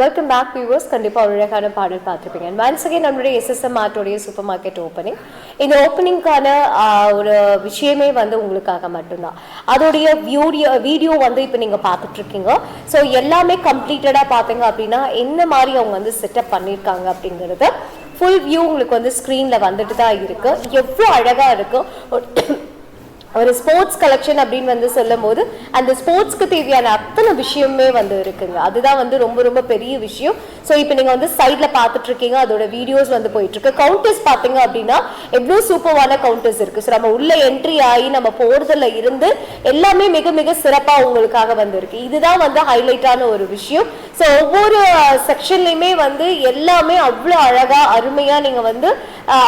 Welcome back viewers கண்டிப்பாக ஒரு அழகான பாடல் பார்த்துருப்பீங்க. ஒன்ஸ் அகைன் நம்மளுடைய எஸ்எஸ்எம் ஆர்ட்டோடைய சூப்பர் மார்க்கெட் ஓப்பனிங் இந்த ஓப்பனிங்க்கான ஒரு விஷயமே வந்து உங்களுக்காக மட்டும்தான். அதோடைய வியூடியோ வீடியோ வந்து இப்போ நீங்கள் பார்த்துட்ருக்கீங்க. ஸோ எல்லாமே கம்ப்ளீட்டடாக பார்த்தீங்க அப்படின்னா என்ன மாதிரி அவங்க வந்து செட்டப் பண்ணியிருக்காங்க அப்படிங்கிறது ஃபுல் வியூ உங்களுக்கு வந்து ஸ்க்ரீனில் வந்துட்டு தான் இருக்குது எவ்வளோ அழகாக இருக்கும் ஒரு ஸ்போர்ட்ஸ் கலெக்ஷன் அப்படின்னு வந்து சொல்லும் போது அந்த ஸ்போர்ட்ஸ்க்கு தேவையான அத்தனை விஷயமே வந்து இருக்குங்க. அதுதான் வந்து ரொம்ப ரொம்ப பெரிய விஷயம். ஸோ இப்போ நீங்கள் வந்து சைடில் பார்த்துட்டு இருக்கீங்க அதோட வீடியோஸ் வந்து போயிட்டு இருக்கு கவுண்டர்ஸ் பார்த்தீங்க அப்படின்னா எவ்வளோ சூப்பர்வான கவுண்டர்ஸ் இருக்கு. ஸோ நம்ம உள்ள என்ட்ரி ஆகி நம்ம போறதுல இருந்து எல்லாமே மிக மிக சிறப்பாக உங்களுக்காக வந்து இருக்கு இதுதான் வந்து ஹைலைட்டான ஒரு விஷயம். ஸோ ஒவ்வொரு செக்ஷன்லையுமே வந்து எல்லாமே அவ்வளோ அழகா அருமையா நீங்க வந்து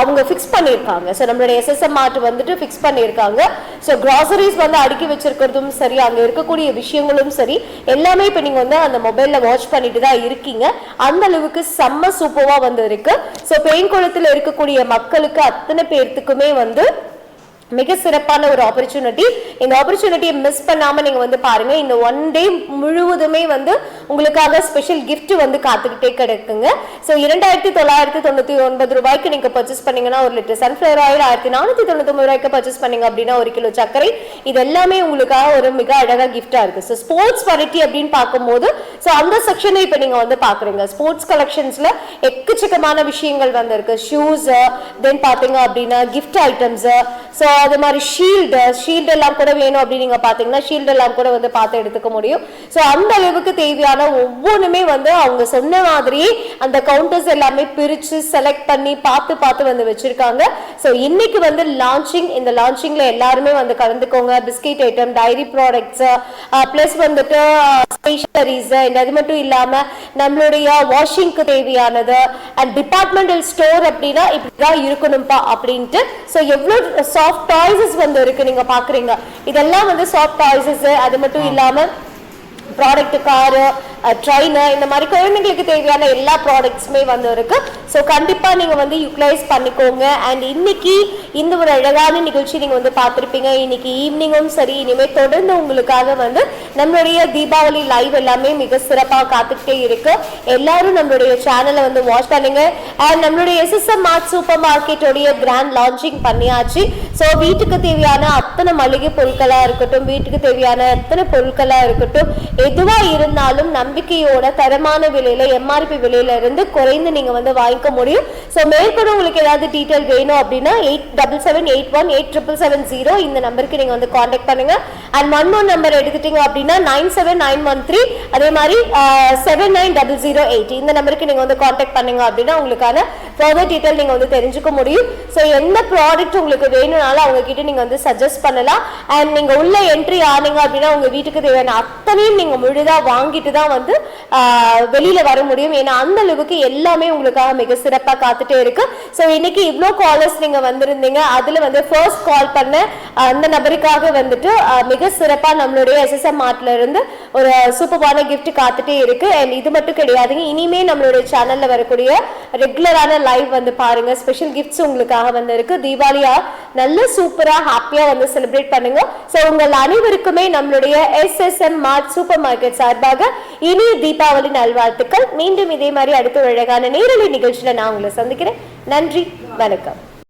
அவங்க ஃபிக்ஸ் பண்ணியிருக்காங்க. ஸோ நம்மளுடைய எஸ்எஸ்எம் மார்ட் வந்துட்டு ஃபிக்ஸ் பண்ணியிருக்காங்க. ஸோ கிராசரிஸ் வந்து அடுக்கி வச்சிருக்கிறதும் சரி அங்கே இருக்கக்கூடிய விஷயங்களும் சரி எல்லாமே இப்போ நீங்கள் வந்து அந்த மொபைலில் வாட்ச் பண்ணிட்டு தான் இருக்கீங்க. அந்த அளவுக்கு செம்ம சூப்பராக வந்து இருக்கு. ஸோ பெயின் குளத்தில் இருக்கக்கூடிய மக்களுக்கு அத்தனை பேர்த்துக்குமே வந்து மிக சிறப்பான ஒரு ஆப்பர்ச்சுனிட்டி இந்த ஆப்பர்ச்சுனிட்டியை மிஸ் பண்ணாம நீங்க வந்து பாருங்க இந்த ஒன் டே முழுவதுமே வந்து உங்களுக்காக ஸ்பெஷல் கிஃப்ட் வந்து காத்துக்கிட்டே கிடக்குங்க. ஸோ இரண்டாயிரத்தி தொள்ளாயிரத்தி தொண்ணூத்தி ஒன்பது ரூபாய்க்கு நீங்க பர்ச்சேஸ் பண்ணீங்கன்னா ஒரு லிட்டர் சன்ஃபிளவர் ஆயில் ஆயிரத்தி நானூத்தி தொண்ணூத்தி ஒன்பது ரூபாய்க்கு பர்ச்சேஸ் பண்ணீங்க அப்படின்னா ஒரு கிலோ சர்க்கரை. இது எல்லாமே உங்களுக்காக ஒரு மிக அழகா கிஃப்டா இருக்கு. ஸோ ஸ்போர்ட்ஸ் வெரைட்டி அப்படின்னு பார்க்கும்போது ஸோ அந்த செக்ஷனை இப்போ நீங்க வந்து பாக்குறீங்க. ஸ்போர்ட்ஸ் கலெக்ஷன்ஸ்ல எக்கச்சக்கமான விஷயங்கள் வந்து இருக்கு ஷூஸ் தென் பாத்தீங்க அப்படின்னா கிஃப்ட் ஐட்டம்ஸ் ஸோ அது மாதிரி ஷீல்டு ஷீல்டு எல்லாம் கூட வேணும் அப்படின்னு நீங்க பாத்தீங்கன்னா ஷீல்டு எல்லாம் கூட வந்து பார்த்து எடுத்துக்க முடியும். ஸோ அந்த அளவுக்கு தேவையான ஒவ்வொன்றுமே வந்து அவங்க சொன்ன மாதிரி அந்த கவுண்டர்ஸ் எல்லாமே பிரிச்சு செலக்ட் பண்ணி பார்த்து பார்த்து வந்து வச்சிருக்காங்க. ஸோ இன்னைக்கு வந்து லான்ச்சிங் இந்த லான்ச்சிங்ல எல்லாருமே வந்து கலந்துக்கோங்க. Biscuit item dairy products plus வந்துட்டு ஸ்டேஷனரிஸ் அது மட்டும் இல்லாம நம்மளுடைய வாஷிங்க்கு தேவையானது அண்ட் டிபார்ட்மெண்டல் ஸ்டோர் அப்படின்னா இப்படிதான் இருக்கணும்ப்பா அப்படின்ட்டு. ஸோ எவ்வளோ சாஃப்ட் டாய்ஸஸ் வந்து இருக்கு நீங்க பாக்குறீங்க. இதெல்லாம் வந்து சாஃப்ட் டாய்ஸஸ் அது மட்டும் இல்லாம ப்ராடக்ட் காரு ட்ரைனர் இந்த மாதிரி குழந்தைங்களுக்கு தேவையான எல்லா ப்ராடக்ட்ஸுமே வந்து இருக்கு. ஸோ கண்டிப்பாக நீங்கள் வந்து யூட்டிலைஸ் பண்ணிக்கோங்க. அண்ட் இன்னைக்கு இந்த ஒரு அழகான நிகழ்ச்சி நீங்கள் வந்து பார்த்துருப்பீங்க. இன்னைக்கு ஈவினிங்கும் சரி இனிமேல் தொடர்ந்து உங்களுக்காக வந்து நம்மளுடைய தீபாவளி லைவ் எல்லாமே மிக சிறப்பாக காத்துக்கிட்டே இருக்கு. எல்லாரும் நம்மளுடைய சேனலை வந்து வாட்ச் பண்ணுங்க. அண்ட் நம்மளுடைய எஸ்எஸ்எம் மார்ட் சூப்பர் மார்க்கெட்டோடைய கிராண்ட் லான்ச்சிங் பண்ணியாச்சு. ஸோ வீட்டுக்கு தேவையான அத்தனை மளிகை பொருட்களாக இருக்கட்டும் வீட்டுக்கு தேவையான அத்தனை பொருட்களாக இருக்கட்டும் எதுவாக இருந்தாலும் நம்பிக்கையோட தரமான விலையில எம்ஆர்பி விலையில இருந்து குறைந்து நீங்க வந்து வாங்கிக்க முடியும். ஸோ மேற்கொண்டு உங்களுக்கு ஏதாவது டீட்டெயில் வேணும் அப்படின்னா eight double seven eight one eight triple seven zero இந்த நம்பருக்கு நீங்க வந்து காண்டாக்ட் பண்ணுங்க. அண்ட் ஒன் ஒன் நம்பர் எடுத்துட்டீங்க அப்படின்னா nine seven nine one three அதே மாதிரி seven nine double zero eight இந்த நம்பருக்கு நீங்க வந்து காண்டாக்ட் பண்ணுங்க அப்படின்னா உங்களுக்கான ஃபர்தர் டீட்டெயில் நீங்க வந்து தெரிஞ்சுக்க முடியும். ஸோ எந்த ப்ராடக்ட் உங்களுக்கு வேணும்னாலும் அவங்க கிட்ட நீங்க வந்து சஜஸ்ட் பண்ணலாம். அண்ட் நீங்க உள்ள என்ட்ரி ஆனீங்க அப்படின்னா உங்க வீட்டுக்கு தேவையான அத்தனையும் நீங்க முழுதா வாங்கிட்டு தான் வந்து வந்து வெளியில வர முடியும். ஏன்னா அந்த அளவுக்கு எல்லாமே உங்களுக்காக மிக சிறப்பா காத்துட்டே இருக்கு. ஸோ இன்னைக்கு இவ்வளோ காலர்ஸ் நீங்க வந்திருந்தீங்க. அதுல வந்து ஃபர்ஸ்ட் கால் பண்ண அந்த நபருக்காக வந்துட்டு மிக சிறப்பா நம்மளுடைய எஸ்எஸ்எம் மார்ட்ல இருந்து ஒரு சூப்பரான கிஃப்ட் காத்துட்டே இருக்கு. அண்ட் இது மட்டும் கிடையாதுங்க. இனிமே நம்மளுடைய சேனல்ல வரக்கூடிய ரெகுலரான லைவ் வந்து பாருங்க. ஸ்பெஷல் கிஃப்ட்ஸ் உங்களுக்காக வந்து இருக்கு. தீபாவளியா நல்ல சூப்பரா ஹாப்பியா வந்து செலிப்ரேட் பண்ணுங்க. ஸோ உங்கள் அனைவருக்குமே நம்மளுடைய எஸ்எஸ்எம் மார்ட் சூப்பர் மார்க்கெட் சார்பாக இனிய தீபாவளி நல்வாழ்த்துக்கள். மீண்டும் இதே மாதிரி அடுத்த அழகான நேரலை நிகழ்ச்சியில நான் உங்களை சந்திக்கிறேன். நன்றி வணக்கம்.